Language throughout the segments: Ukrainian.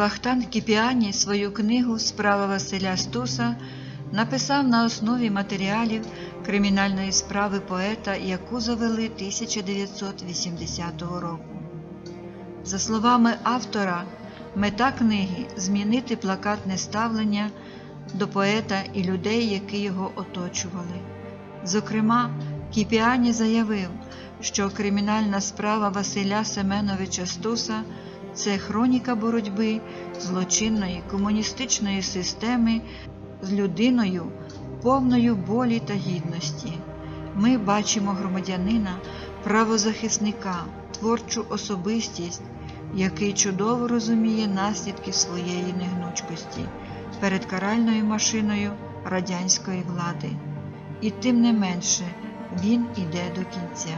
Вахтанг Кіпіані свою книгу Справа Василя Стуса написав на основі матеріалів кримінальної справи поета, яку завели 1980 року. За словами автора, мета книги змінити плакатне ставлення до поета і людей, які його оточували. Зокрема, Кіпіані заявив, що кримінальна справа Василя Семеновича Стуса це хроніка боротьби злочинної комуністичної системи з людиною, повною болі та гідності. Ми бачимо громадянина, правозахисника, творчу особистість, який чудово розуміє наслідки своєї негнучкості перед каральною машиною радянської влади. І тим не менше він іде до кінця.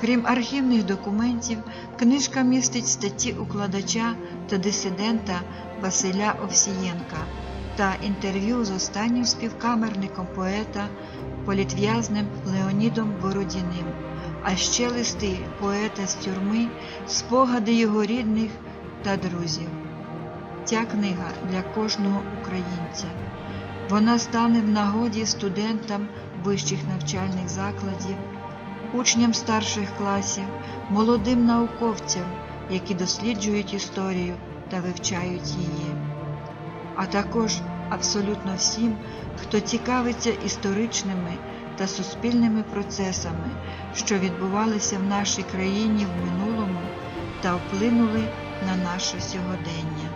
Крім архівних документів, книжка містить статті укладача та дисидента Василя Овсієнка та інтерв'ю з останнім співкамерником поета, політв'язнем Леонідом Бородіним, а ще листи поета з тюрми, спогади його рідних та друзів. Ця книга для кожного українця. Вона стане в нагоді студентам вищих навчальних закладів, учням старших класів, молодим науковцям, які досліджують історію та вивчають її, а також абсолютно всім, хто цікавиться історичними та суспільними процесами, що відбувалися в нашій країні в минулому та вплинули на наше сьогодення.